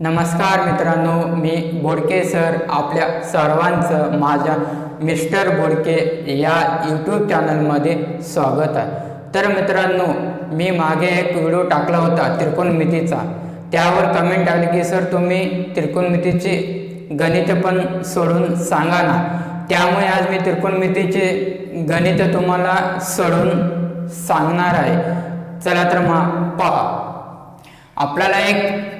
नमस्कार मित्रांनो मी बोडके सर आपल्या सर्वांचं माझ्या मिस्टर बोडके या यूट्यूब चॅनलमध्ये स्वागत आहे. तर मित्रांनो मी मागे एक व्हिडिओ टाकला होता त्रिकोणमितीचा. त्यावर कमेंट आली की सर तुम्ही त्रिकोणमितीचे गणित पण सोडून सांगा ना. त्यामुळे आज मी त्रिकोणमितीचे गणित तुम्हाला सोडून सांगणार आहे. चला तर मग पहा. आपल्याला एक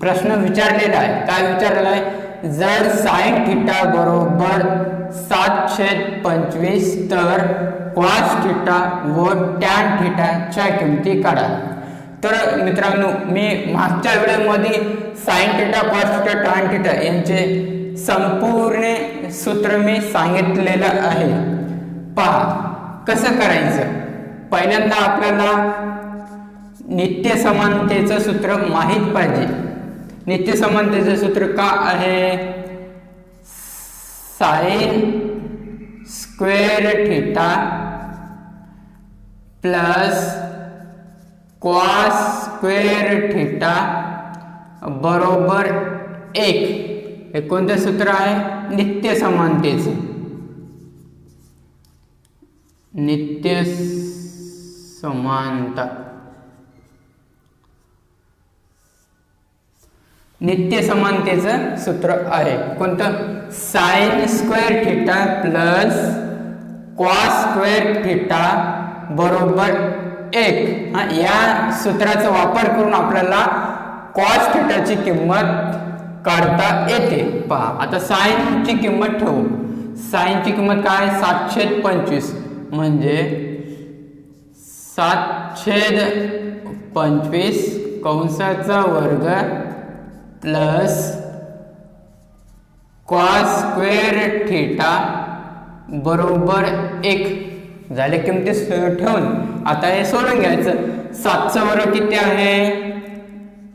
प्रश्न विचारलेला आहे. काय विचारलेला आहे? जर साईन थिटा बरोबर सातशे पंचवीस तर क्वास थिटा व टॅन थिटाच्या किमती काढा. तर मित्रांनो मी मागच्या व्हिडिओमध्ये sine theta cos theta tan theta यांचे संपूर्ण सूत्र मी सांगितलेलं आहे. पहा कसं करायचं? पहिल्यांदा आपल्याला नित्य समानतेचं सूत्र माहीत पाहिजे. नित्य समानतेचं सूत्र का आहे? Sine square theta plus cos square theta बरोबर एक. हे कोणतं सूत्र आहे? नित्य समानतेचे नित्य समानता नित्य समानतेचं सूत्र आहे. कोणतं? Sine square theta plus cos square theta बरोबर एक. हा या सूत्राचा वापर करून आपल्याला कॉस थिटाची किंमत काढता येते. पहा आता साईनची किंमत ठेवू. साईनची किंमत काय? सातशे पंचवीस. म्हणजे सातशे पंचवीस कंसाचा वर्ग प्लस कॉस स्क्वेअर थिटा बरोबर एक. झाले किमती ठेवून. आता हे सोडून घ्यायचं. सातचं वर्ग किती आहे?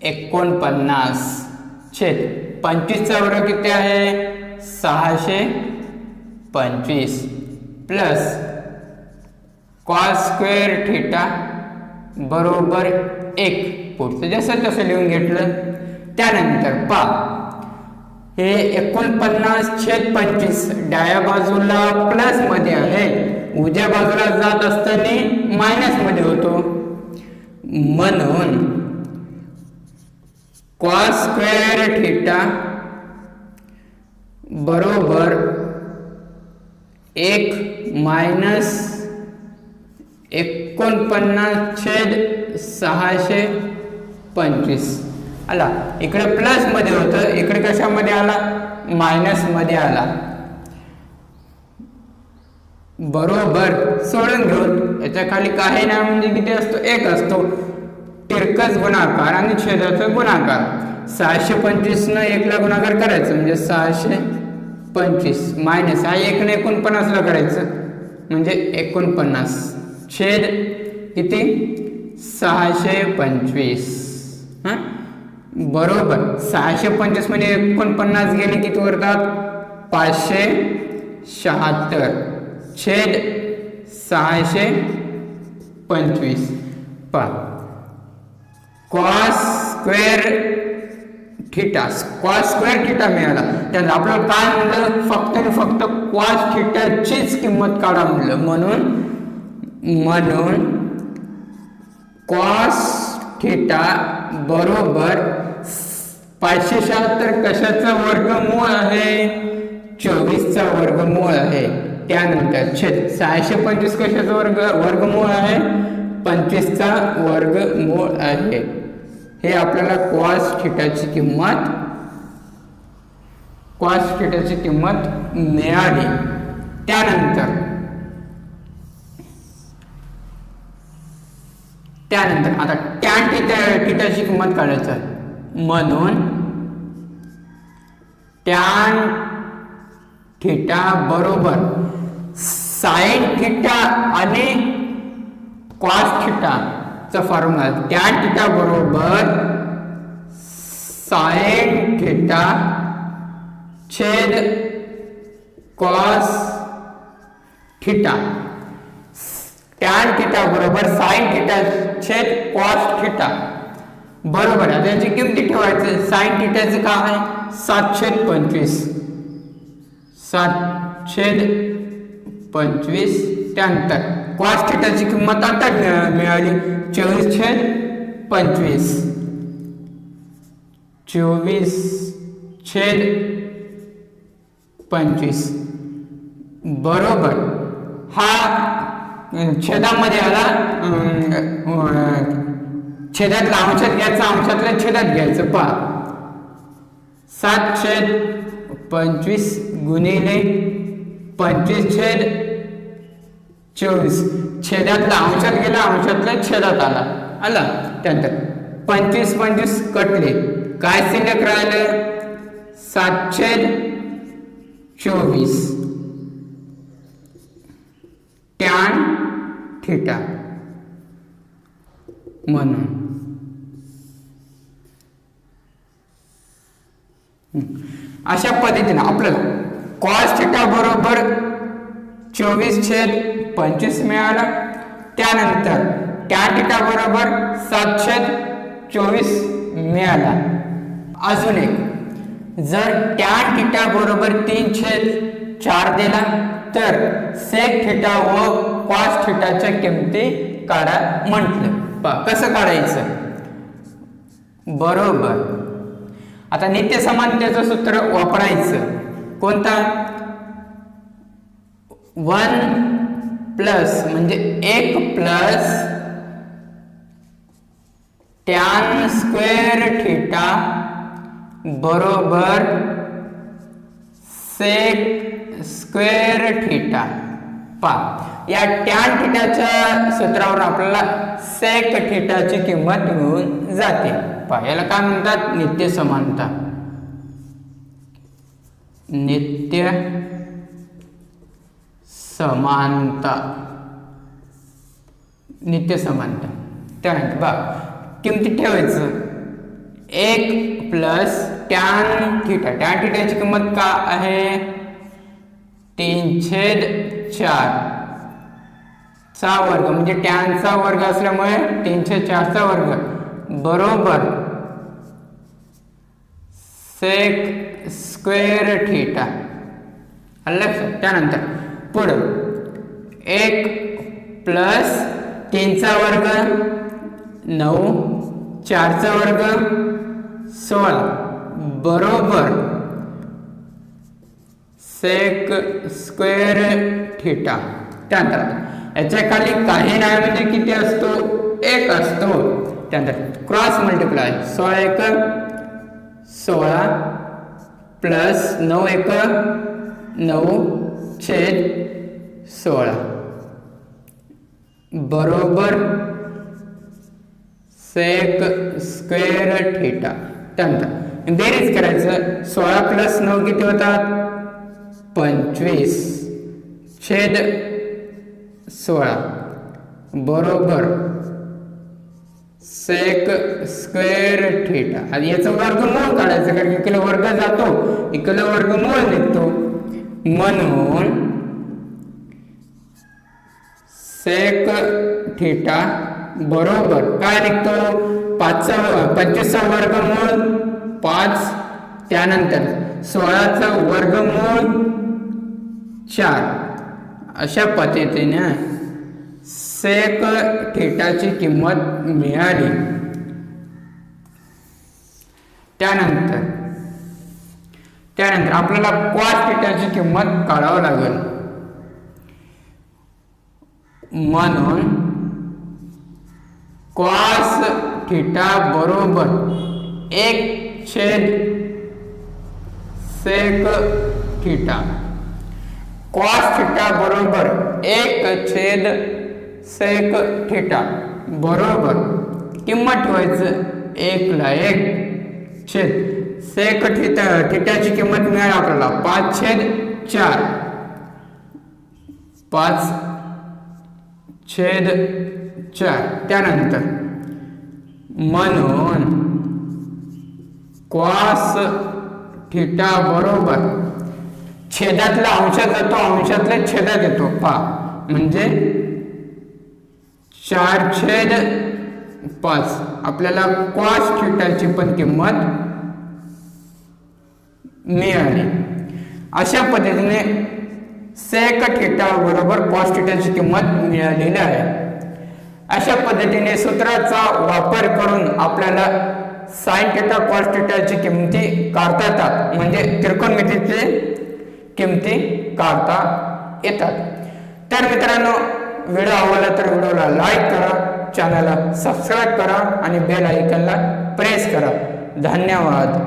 एकोणपन्नास. छेद. पंचवीसचा वर्ग किती आहे? सहाशे पंचवीस. प्लस कॉस स्क्वेअर थिटा बरोबर एक. पुढचं जसं तसं लिहून घेतलं. त्यानंतर पा हे एकोणपन्नास छेद पंचवीस डाव्या बाजूला प्लसमध्ये आहे. उजव्या बाजूला जात असताना मायनसमध्ये होतो. म्हणून कॉस स्क्वेअर थिटा बरोबर एक मायनस एकोणपन्नास छेद सहाशे पंचवीस. आला. इकडे प्लसमध्ये होतं. इकडे कशामध्ये आला? मायनसमध्ये आला. बरोबर. सोडून घेऊन याच्या खाली काही नाही म्हणजे किती असतो? एक असतो. तिरकस गुणाकार आणि छेदाचा गुणाकार. सहाशे पंचवीस न एकला गुणाकार करायचं. म्हणजे सहाशे पंचवीस. मायनस हा एक एकोणपन्नासला करायचं. म्हणजे एकोणपन्नास. छेद किती? सहाशे पंचवीस. हां? बरोबर. सहाशे पंचवीस म्हणजे एकोणपन्नास गेले किती उरतात? पाचशे शहात्तर. छेद सहाशे पंचवीस. पा cos square theta cos square theta मिळाला. त्यानंतर आपलं काय म्हणलं फक्त आणि फक्त कॉस थिटाचीच किंमत काढा म्हणलं. म्हणून म्हणून कॉस थिटा बरोबर पाचशे शहात्तर कशाचा वर्गमूळ आहे? चोवीसचा वर्गमूळ आहे. त्यानंतर छेद सहाशे पंचवीस कशाचा वर्ग वर्गमूळ आहे? पंचवीसचा वर्गमूळ आहे. हे आपल्याला क्वास थिटाची किंमत क्वास थिटाची किंमत मिळाली. त्यानंतर त्यानंतर आता टॅन थिटा थिटाची किंमत काढायचं आहे. म्हणून टॅन थिटा बरोबर साईन थिटा आणि कॉस थिटाचा फॉर्म्युला टॅन थिटा बरोबर साईन थिटा छेद कॉस थिटा. टॅन थिटा बरोबर साइन थिटा छेद कॉस थिटा बरोबर आहे त्याची किमती ठेवायचं साईन थिटाचं काय आहे? सातशे पंचवीस. सातशे पंचवीस त्यानंतर कॉस थिटाची किंमत आता मिळ- मिळाली चोवीस छेद पंचवीस. चोवीस छेद पंचवीस. बरोबर हा छेदामध्ये आला. छेदातला अंशात घ्यायचा अंशातल्या छेदात घ्यायचं पा सात छेद पंचवीस गुणिले पंचवीस छेद चोवीस. छेदातला अंशात गेला अंशातल्या छेदात आला. आला. त्यानंतर पंचवीस पंचवीस कटले. काय शिल्लक राहिलं सात छेद चोवीस. टॅन थिटा म्हणून. अशा पद्धतीने आपल्याला कॉस थिटा बरोबर चोवीस छेद पंचवीस मिळाला. त्यानंतर टॅन थिटा बरोबर सात छेद चोवीस मिळाला. अजून एक. जर टॅन थिटा बरोबर तीन छेद चार दिला तर सेक थिटा व कॉस थिटाच्या किमती काढा म्हटलं. पा कसं काढायचं? बरोबर. आता नित्य समानतेचं सूत्र वापरायचं. कोणता? वन प्लस म्हणजे एक प्लस टॅन स्क्वेअर थिटा बरोबर सेक स्क्वेअर थिटा पा या टॅन थिटाच्या सूत्रावर आपल्याला सेक थिटाची किंमत मिळून जाते. पा याला काय म्हणतात? नित्य समानता. नित्य समानता. नित्य समानता. त्यानंतर बा किमती ठेवायचं? एक प्लस टॅन थिटा टॅन थिटाची किंमत का आहे? तीन छेद चार. चा वर्ग म्हणजे टॅनचा वर्ग असल्यामुळे तीनशे चारचा वर्ग. बरोबर. सेक स्क्वेअर थिटा आलं लक्षात? त्यानंतर पुढं. एक प्लस तीनचा वर्ग नऊ चारचा वर्ग सोळा. बरोबर. सेक स्क्वेअर थिटा त्यानंतर याच्या खाली काही नाही म्हणजे किती असतो? एक असतो. त्यानंतर क्रॉस मल्टिप्लाय सोळा एक सोळा प्लस नऊ एक नऊ छेद सोळा. बरोबर सेक स्क्वेअर थिटा त्यानंतर बेरीज करायचं. सोळा प्लस नऊ किती होतात? पंचवीस. छेद सोळा. बरोबर. सेक स्क्वेअर थिटा आणि याचं वर्गमूळ काढायचं कारण इकडे वर्ग जातो इकडे वर्गमूळ निघतो. म्हणून सेक थिटा बरोबर. काय निघतो? पाचचा पंचवीसचा वर्गमूळ पाच. त्यानंतर सोळाचा वर्गमूळ चार. अशा पद्धतीने सेक थेटाची किंमत मिळाली. त्यानंतर त्यानंतर आपल्याला क्वास थेटाची किंमत काढावं लागेल. म्हणून क्वास थिटा बरोबर एक छेद सेक थिटा कॉस थिटा बरोबर एक छेद सेक थिटा बरोबर किंमत ठेवायचं एकला एक छेद सेक थिटा थिटाची किंमत मिळाली आपल्याला पाच छेद चार. पाच छेद चार. त्यानंतर म्हणून क्वास थिटा बरोबर छेदातला अंशात जातो अंशातल्या छेदात येतो. पा म्हणजे चार छेद पाच. आपल्याला कॉस थिटाची पण किंमत मिळाली. अशा पद्धतीने सेक थिटा बरोबर कॉस थिटाची किंमत मिळालेली आहे. अशा पद्धतीने सूत्राचा वापर करून आपल्याला साइन थिटा कॉस थिटाची किंमती काढता येतात. म्हणजे त्रिकोणमितीचे किमती काढता येतात. तर मित्रांनो व्हिडिओ आवडला तर व्हिडिओला लाईक करा चॅनलला सबस्क्राईब करा आणि बेल आयकनला प्रेस करा. धन्यवाद.